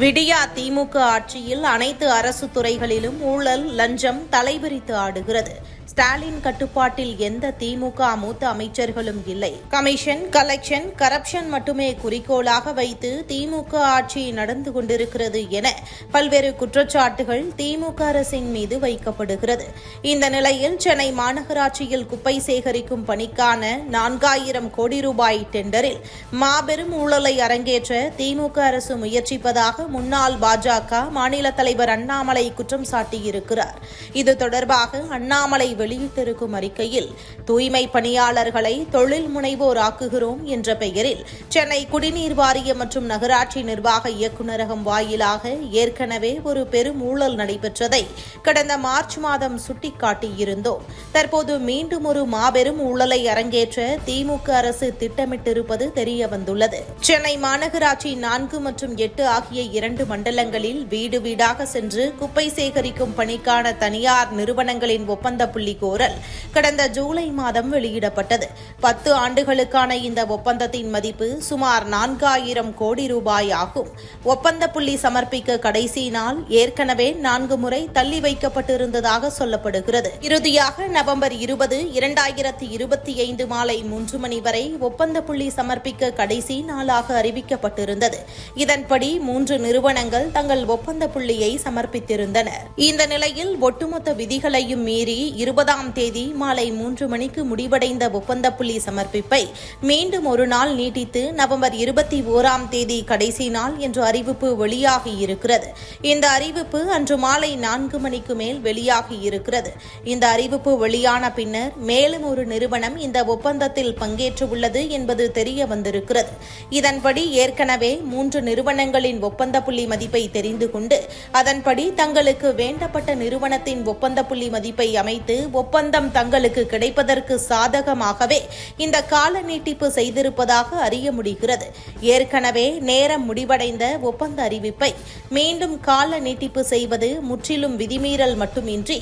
விடியா திமுக ஆட்சியில் அனைத்து அரசு துறைகளிலும் ஊழல் லஞ்சம் தலைவிரித்து ஆடுகிறது. ஸ்டாலின் கட்டுப்பாட்டில் எந்த திமுக மூத்த அமைச்சர்களும் இல்லை. கமிஷன் கலெக்ஷன் கரப்ஷன் மட்டுமே குறிக்கோளாக வைத்து திமுக ஆட்சி நடந்து கொண்டிருக்கிறது என பல்வேறு குற்றச்சாட்டுகள் திமுக அரசின் மீது வைக்கப்படுகிறது. இந்த நிலையில் சென்னை மாநகராட்சியில் குப்பை சேகரிக்கும் பணிக்கான நான்காயிரம் கோடி ரூபாய் டெண்டரில் மாபெரும் ஊழலை அரங்கேற்ற திமுக அரசு முயற்சிப்பதாக முன்னாள் பாஜக மாநில தலைவர் அண்ணாமலை குற்றம் சாட்டியிருக்கிறார். இது தொடர்பாக அண்ணாமலை வெளியிட்டிருக்கும் அறிக்கையில் தூய்மை பணியாளர்களை தொழில் முனைவோர் ஆக்குகிறோம் என்ற பெயரில் சென்னை குடிநீர் வாரிய மற்றும் நகராட்சி நிர்வாக இயக்குநரகம் வாயிலாக ஏற்கனவே ஒரு பெரும் ஊழல் நடைபெற்றதை கடந்த மார்ச் மாதம் சுட்டிக்காட்டியிருந்தோம். தற்போது மீண்டும் ஒரு மாபெரும் ஊழலை அரங்கேற்ற திமுக அரசு திட்டமிட்டிருப்பது தெரிய வந்துள்ளது சென்னை மாநகராட்சி நான்கு மற்றும் எட்டு ஆகிய இரண்டு மண்டலங்களில் வீடு வீடாக சென்று குப்பை சேகரிக்கும் பணிக்கான தனியார் நிறுவனங்களின் ஒப்பந்த புள்ளி கோரல். கடந்த ஜூலை மாதம் வெளியிடப்பட்டது. பத்து ஆண்டுகளுக்கான இந்த ஒப்பந்தத்தின் மதிப்பு சுமார் நான்காயிரம் கோடி ரூபாய் ஆகும். ஒப்பந்த புள்ளி சமர்ப்பிக்க கடைசி நாள் ஏற்கனவே நான்கு முறை தள்ளி வைக்கப்பட்டிருந்ததாக சொல்லப்படுகிறது. இறுதியாக நவம்பர் இருபது இரண்டாயிரத்தி இருபத்தி ஐந்து மாலை மூன்று மணி வரை ஒப்பந்த புள்ளி சமர்ப்பிக்க கடைசி நாளாக அறிவிக்கப்பட்டிருந்தது. இதன்படி மூன்று நிறுவனங்கள் தங்கள் ஒப்பந்த புள்ளியை சமர்ப்பித்திருந்தனர் இந்த நிலையில் ஒட்டுமொத்த விதிகளையும் மீறி இருபது இருபதாம் தேதி மாலை மூன்று மணிக்கு முடிவடைந்த ஒப்பந்த புள்ளி சமர்ப்பிப்பை மீண்டும் ஒரு நாள் நீட்டித்து நவம்பர் இருபத்தி ஓராம் தேதி கடைசி நாள் என்று அறிவிப்பு வெளியாகி இருக்கிறது. இந்த அறிவிப்பு அன்று மாலை நான்கு மணிக்கு மேல் வெளியாகி இருக்கிறது. இந்த அறிவிப்பு வெளியான பின்னர் மேலும் ஒரு நிறுவனம் இந்த ஒப்பந்தத்தில் பங்கேற்றுள்ளது என்பது தெரிய வந்திருக்கிறது. இதன்படி ஏற்கனவே மூன்று நிறுவனங்களின் ஒப்பந்த புள்ளி மதிப்பை தெரிந்து கொண்டு அதன்படி தங்களுக்கு வேண்டப்பட்ட நிறுவனத்தின் ஒப்பந்த புள்ளி மதிப்பை அமைத்து ஒப்பந்தம் தங்களுக்கு கிடைப்பதற்கு சாதகமாகவே இந்த கால நீட்டிப்பு செய்திருப்பதாக அறிய முடிகிறது. ஏற்கனவே நேரம் முடிவடைந்த ஒப்பந்த அறிவிப்பை மீண்டும் கால நீட்டிப்பு செய்வது முற்றிலும் விதிமீறல் மட்டுமின்றி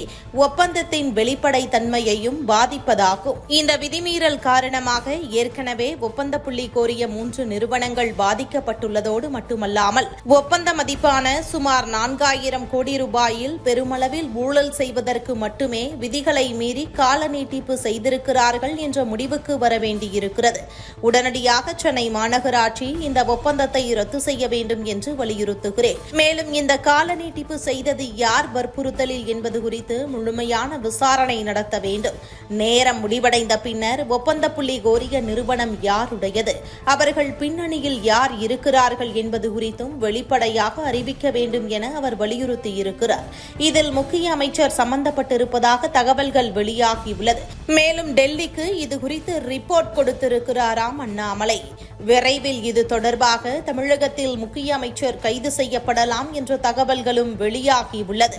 ஒப்பந்தத்தின் வெளிப்படை தன்மையையும் பாதிப்பதாகும். இந்த விதிமீறல் காரணமாக ஏற்கனவே ஒப்பந்த புள்ளி கோரிய மூன்று நிறுவனங்கள் பாதிக்கப்பட்டுள்ளதோடு மட்டுமல்லாமல் ஒப்பந்த மதிப்பான சுமார் நான்காயிரம் கோடி ரூபாயில் பெருமளவில் ஊழல் செய்வதற்கு மட்டுமே விதிகள் விதிகளை மீறி கால நீட்டிப்பு செய்திருக்கிறார்கள் என்ற முடிவுக்கு வர வேண்டியிருக்கிறது. உடனடியாக சென்னை மாநகராட்சி இந்த ஒப்பந்தத்தை ரத்து செய்ய வேண்டும் என்று வலியுறுத்துகிறேன். மேலும் இந்த கால நீட்டிப்பு செய்தது யார் வற்புறுத்தலில் என்பது குறித்து முழுமையான விசாரணை நடத்த வேண்டும். நேரம் முடிவடைந்த பின்னர் ஒப்பந்த புள்ளி கோரிய நிறுவனம் யாருடையது? அவர்கள் பின்னணியில் யார் இருக்கிறார்கள் என்பது குறித்தும் வெளிப்படையாக அறிவிக்க வேண்டும் என அவர் வலியுறுத்தியிருக்கிறார். இதில் முக்கிய அமைச்சர் சம்பந்தப்பட்டிருப்பதாக தகவல் தகவல்கள் வெளியாகியுள்ளது. மேலும் டெல்லிக்கு இது குறித்து ரிப்போர்ட் கொடுத்திருக்கிறாராம் அண்ணாமலை. விரைவில் இது தொடர்பாக தமிழகத்தில் முக்கிய அமைச்சர் கைது செய்யப்படலாம் என்ற தகவல்களும் வெளியாகியுள்ளது.